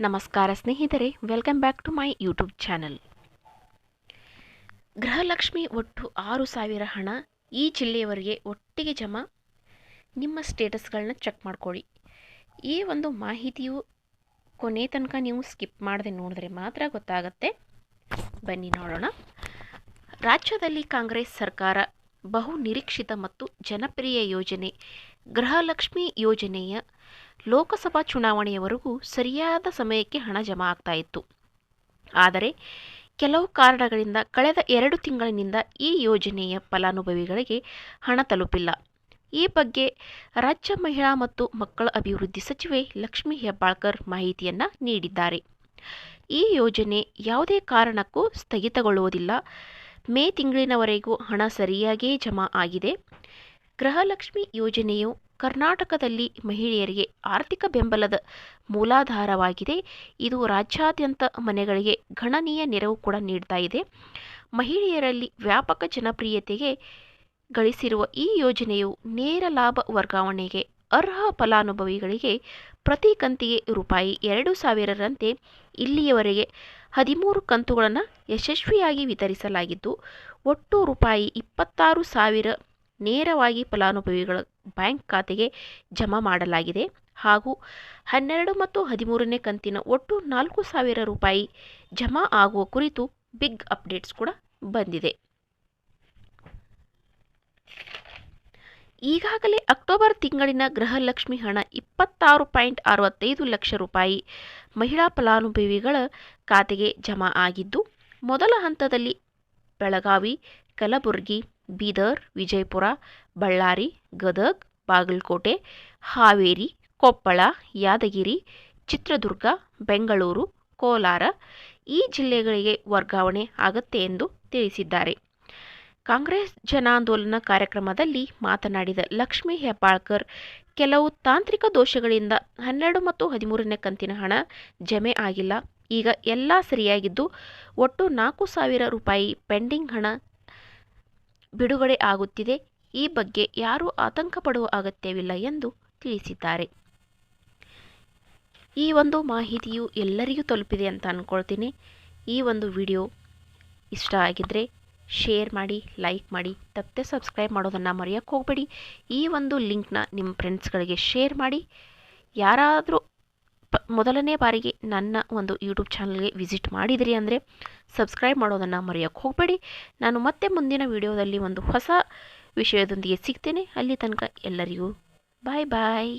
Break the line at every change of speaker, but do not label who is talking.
ನಮಸ್ಕಾರ ಸ್ನೇಹಿತರೆ welcome back to my YouTube channel Gruhalakshmi ಒಟ್ಟು ಆರು ಸಾವಿರ ಹಣ ಈ ಜಿಲ್ಲೆಯವರಿಗೆ ಒಟ್ಟಿಗೆ ಜಮಾ. ನಿಮ್ಮ ಸ್ಟೇಟಸ್ಗಳನ್ನ ಚೆಕ್ ಮಾಡ್ಕೊಳ್ಳಿ. ಈ ಒಂದು ಮಾಹಿತಿಯು ಕೊನೆ ತನಕ ನೀವು ಸ್ಕಿಪ್ ಮಾಡದೆ ನೋಡಿದ್ರೆ ಮಾತ್ರ ಗೊತ್ತಾಗತ್ತೆ. ಬನ್ನಿ ನೋಡೋಣ. ರಾಜ್ಯದಲ್ಲಿ ಕಾಂಗ್ರೆಸ್ ಸರ್ಕಾರ ಬಹು ನಿರೀಕ್ಷಿತ ಮತ್ತು ಜನಪ್ರಿಯ ಯೋಜನೆ ಗೃಹಲಕ್ಷ್ಮಿ ಯೋಜನೆಯ ಲೋಕಸಭಾ ಚುನಾವಣೆಯವರೆಗೂ ಸರಿಯಾದ ಸಮಯಕ್ಕೆ ಹಣ ಜಮಾ ಆಗ್ತಾ ಇತ್ತು. ಆದರೆ ಕೆಲವು ಕಾರಣಗಳಿಂದ ಕಳೆದ ಎರಡು ತಿಂಗಳಿನಿಂದ ಈ ಯೋಜನೆಯ ಫಲಾನುಭವಿಗಳಿಗೆ ಹಣ ತಲುಪಿಲ್ಲ. ಈ ಬಗ್ಗೆ ರಾಜ್ಯ ಮಹಿಳಾ ಮತ್ತು ಮಕ್ಕಳ ಅಭಿವೃದ್ಧಿ ಸಚಿವೆ ಲಕ್ಷ್ಮೀ ಹೆಬ್ಬಾಳ್ಕರ್ ಮಾಹಿತಿಯನ್ನು ನೀಡಿದ್ದಾರೆ. ಈ ಯೋಜನೆ ಯಾವುದೇ ಕಾರಣಕ್ಕೂ ಸ್ಥಗಿತಗೊಳ್ಳುವುದಿಲ್ಲ. ಮೇ ತಿಂಗಳಿನವರೆಗೂ ಹಣ ಸರಿಯಾಗಿಯೇ ಜಮಾ ಆಗಿದೆ. ಗೃಹಲಕ್ಷ್ಮಿ ಯೋಜನೆಯು ಕರ್ನಾಟಕದಲ್ಲಿ ಮಹಿಳೆಯರಿಗೆ ಆರ್ಥಿಕ ಬೆಂಬಲದ ಮೂಲಾಧಾರವಾಗಿದೆ. ಇದು ರಾಜ್ಯಾದ್ಯಂತ ಮನೆಗಳಿಗೆ ಗಣನೀಯ ನೆರವು ಕೂಡ ನೀಡ್ತಾ ಇದೆ. ಮಹಿಳೆಯರಲ್ಲಿ ವ್ಯಾಪಕ ಜನಪ್ರಿಯತೆಗೆ ಗಳಿಸಿರುವ ಈ ಯೋಜನೆಯು ನೇರ ಲಾಭ ವರ್ಗಾವಣೆಗೆ ಅರ್ಹ ಫಲಾನುಭವಿಗಳಿಗೆ ಪ್ರತಿ ಕಂತಿಗೆ ರೂಪಾಯಿ ಎರಡು ಸಾವಿರರಂತೆ ಇಲ್ಲಿಯವರೆಗೆ ಹದಿಮೂರು ಕಂತುಗಳನ್ನು ಯಶಸ್ವಿಯಾಗಿ ವಿತರಿಸಲಾಗಿದ್ದು, ಒಟ್ಟು ರೂಪಾಯಿ ಇಪ್ಪತ್ತಾರು ಸಾವಿರ ನೇರವಾಗಿ ಫಲಾನುಭವಿಗಳ ಬ್ಯಾಂಕ್ ಖಾತೆಗೆ ಜಮಾ ಮಾಡಲಾಗಿದೆ. ಹಾಗೂ ಹನ್ನೆರಡು ಮತ್ತು ಹದಿಮೂರನೇ ಕಂತಿನ ಒಟ್ಟು ನಾಲ್ಕು ಸಾವಿರ ರೂಪಾಯಿ ಜಮಾ ಆಗುವ ಕುರಿತು ಬಿಗ್ ಅಪ್ಡೇಟ್ಸ್ ಕೂಡ ಬಂದಿದೆ. ಈಗಾಗಲೇ ಅಕ್ಟೋಬರ್ ತಿಂಗಳಿನ ಗೃಹಲಕ್ಷ್ಮಿ ಹಣ ಇಪ್ಪತ್ತಾರು ಪಾಯಿಂಟ್ ಅರವತ್ತೈದು ಲಕ್ಷ ರೂಪಾಯಿ ಮಹಿಳಾ ಫಲಾನುಭವಿಗಳ ಖಾತೆಗೆ ಜಮಾ ಆಗಿದ್ದು, ಮೊದಲ ಹಂತದಲ್ಲಿ ಬೆಳಗಾವಿ, ಕಲಬುರಗಿ ಬೀದರ್, ವಿಜಯಪುರ, ಬಳ್ಳಾರಿ, ಗದಗ್, ಬಾಗಲಕೋಟೆ, ಹಾವೇರಿ, ಕೊಪ್ಪಳ, ಯಾದಗಿರಿ, ಚಿತ್ರದುರ್ಗ, ಬೆಂಗಳೂರು, ಕೋಲಾರ ಈ ಜಿಲ್ಲೆಗಳಿಗೆ ವರ್ಗಾವಣೆ ಆಗತ್ತೆ ಎಂದು ತಿಳಿಸಿದ್ದಾರೆ. ಕಾಂಗ್ರೆಸ್ ಜನಾಂದೋಲನ ಕಾರ್ಯಕ್ರಮದಲ್ಲಿ ಮಾತನಾಡಿದ ಲಕ್ಷ್ಮೀ ಹೆಬ್ಬಾಳ್ಕರ್, ಕೆಲವು ತಾಂತ್ರಿಕ ದೋಷಗಳಿಂದ ಹನ್ನೆರಡು ಮತ್ತು ಹದಿಮೂರನೇ ಕಂತಿನ ಹಣ ಜಮೆ ಆಗಿಲ್ಲ. ಈಗ ಎಲ್ಲ ಸರಿಯಾಗಿದ್ದು ಒಟ್ಟು ನಾಲ್ಕು ಸಾವಿರ ರೂಪಾಯಿ ಪೆಂಡಿಂಗ್ ಹಣ ಬಿಡುಗಡೆ ಆಗುತ್ತಿದೆ. ಈ ಬಗ್ಗೆ ಯಾರೂ ಆತಂಕ ಪಡುವ ಅಗತ್ಯವಿಲ್ಲ ಎಂದು ತಿಳಿಸಿದ್ದಾರೆ. ಈ ಒಂದು ಮಾಹಿತಿಯು ಎಲ್ಲರಿಗೂ ತಲುಪಿದೆ ಅಂತ ಅಂದ್ಕೊಳ್ತೀನಿ ಈ ಒಂದು ವಿಡಿಯೋ ಇಷ್ಟ ಆಗಿದ್ದರೆ ಶೇರ್ ಮಾಡಿ, ಲೈಕ್ ಮಾಡಿ, ತಪ್ಪದೆ ಸಬ್ಸ್ಕ್ರೈಬ್ ಮಾಡೋದನ್ನು ಮರೆಯೋಕ್ಕೆ ಹೋಗಬೇಡಿ. ಈ ಒಂದು ಲಿಂಕ್ನ ನಿಮ್ಮ ಫ್ರೆಂಡ್ಸ್ಗಳಿಗೆ ಶೇರ್ ಮಾಡಿ. ಯಾರಾದರೂ ಪ, ಮೊದಲನೇ ಬಾರಿಗೆ ನನ್ನ ಒಂದು ಯೂಟ್ಯೂಬ್ ಚಾನಲ್ಗೆ ವಿಸಿಟ್ ಮಾಡಿದಿರಿ ಅಂದರೆ ಸಬ್ಸ್ಕ್ರೈಬ್ ಮಾಡೋದನ್ನು ಮರೆಯೋಕ್ಕೆ ಹೋಗಬೇಡಿ. ನಾನು ಮತ್ತೆ ಮುಂದಿನ ವಿಡಿಯೋದಲ್ಲಿ ಒಂದು ಹೊಸ ವಿಷಯದೊಂದಿಗೆ ಸಿಗ್ತೇನೆ. ಅಲ್ಲಿ ತನಕ ಎಲ್ಲರಿಗೂ ಬಾಯ್ ಬಾಯ್